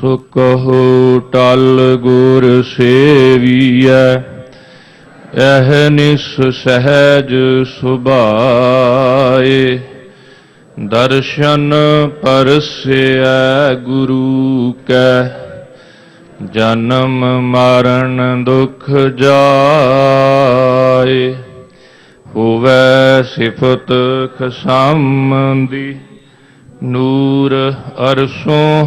ਸੋ ਟਲ ਗੁਰ ਸੇਵੀਐ, ਇਹ ਨਿਸ ਸਹਿਜ ਸੁਭਾਏ। ਦਰਸ਼ਨ ਪਰਸੈ ਗੁਰੂ ਕੈ, ਜਨਮ ਮਰਨ ਦੁਖ ਜਾਏ। ਹੋਵੇ ਸਿਫਤ ਖਸੰਦੀ ਨੂਰ ਅਰਸੋਂ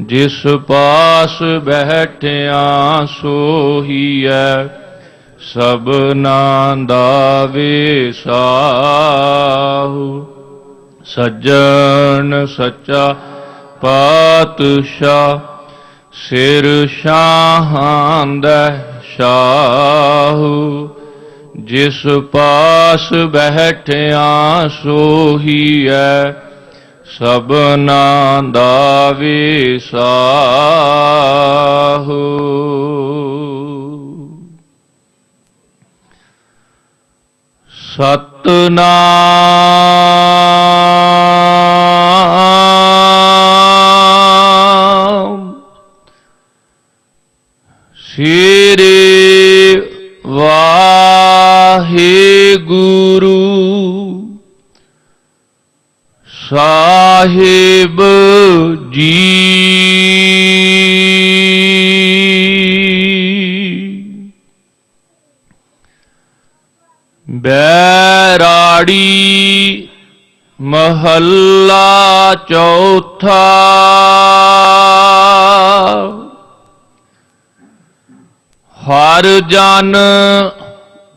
ਜਿਸ ਪਾਸ ਬੈਠਿਆ ਸੋਹੀਐ ਸਭਨਾ ਦਾ ਵਿਸਾਹੂ। ਸੱਜਣ ਸੱਚਾ ਪਾਤਸ਼ਾਹ, ਸਿਰ ਸ਼ਾਹਾਂਦੈ ਸ਼ਾਹੂ। ਜਿਸ ਪਾਸ ਬੈਠਿਆ ਸੋਹੀਐ ਸਭਨਾ ਦਾ ਵਿਸਾਹੂ। ਸਤਨਾਮ। ਸ੍ਰੀ ਵਾਹਿਗੁਰੂ। ਸਾਹਿਬ ਜੀ। ਬੈਰਾੜੀ ਮਹੱਲਾ ਚੌਥਾ। ਹਰ ਜਨ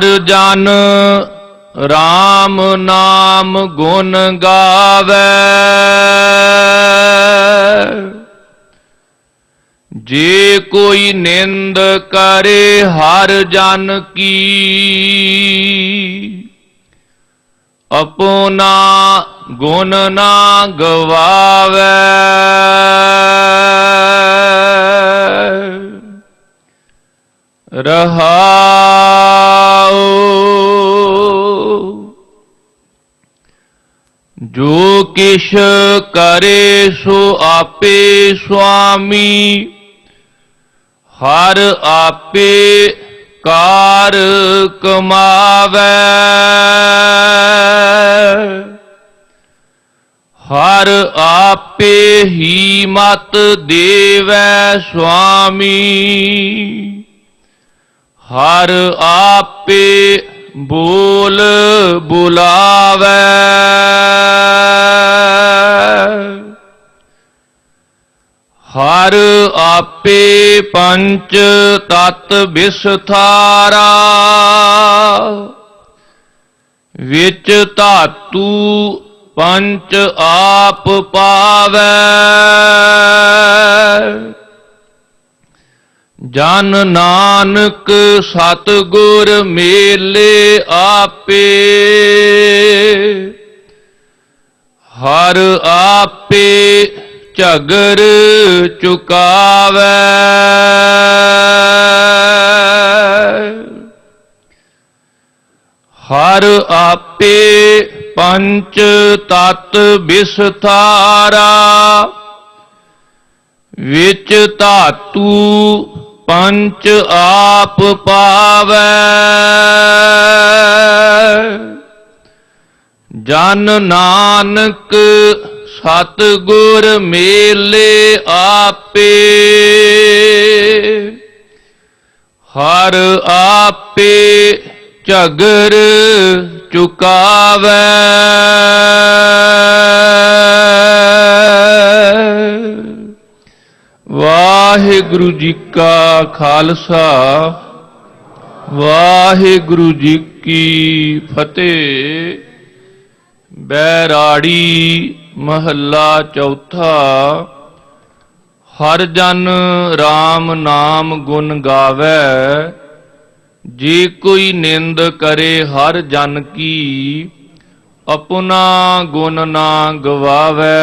ਹਰ ਜਨ RAM ਨਾਮ ਗੁਣ ਗਾਵੇ। ਜੇ ਕੋਈ ਨਿੰਦ ਕਰੇ ਹਰ ਜਨ ਕੀ, ਆਪਣਾ ਗੁਣ ਨਾ ਗਵਾਵੇ। ਰਹਾਉ ਜੋ ਕਿਛ ਕਰੇ ਸੋ ਆਪੇ ਸੁਆਮੀ, ਹਰ ਆਪੇ ਕਾਰ ਕਮਾਵੇ। ਹਰ ਆਪੇ ਹੀ ਮਤ ਦੇਵੈ ਸੁਆਮੀ, ਹਰ ਆਪੇ ਬੋਲ ਬੁਲਾਵੇ। ਹਰ ਆਪੇ ਪੰਚ ਤਤ ਵਿਸਥਾਰਾ ਵਿੱਚ ਧਾਤੂ ਪੰਚ ਆਪ ਪਾਵੇ। ਜਨ ਨਾਨਕ ਸਤਗੁਰ ਮੇਲੇ ਆਪੇ, ਹਰ ਆਪੇ ਝਗਰ ਚੁਕਾਵੇ। ਹਰ ਆਪੇ ਪੰਚ ਤਤ ਵਿਸਥਾਰਾ ਵਿੱਚ ਧਾਤੂ ਪੰਚ ਆਪ ਪਾਵੇ। ਜਨ ਨਾਨਕ ਸਤਗੁਰ ਮੇਲੇ ਆਪੇ। ਹਰ ਆਪੇ ਝਗਰ ਚੁਕਾਵੈ। ਵਾਹਿਗੁਰੂ ਜੀ ਕਾ ਖਾਲਸਾ, ਵਾਹਿਗੁਰੂ ਜੀ ਕੀ ਫਤਿਹ। ਬੈਰਾੜੀ ਮਹੱਲਾ ਚੌਥਾ, ਹਰ ਜਨ RAM ਨਾਮ ਗੁਣ ਗਾਵੇ, ਜੇ ਕੋਈ ਨਿੰਦ ਕਰੇ ਹਰ ਜਨ ਕੀ, ਆਪਣਾ ਗੁਣ ਨਾ ਗਵਾਵੇ।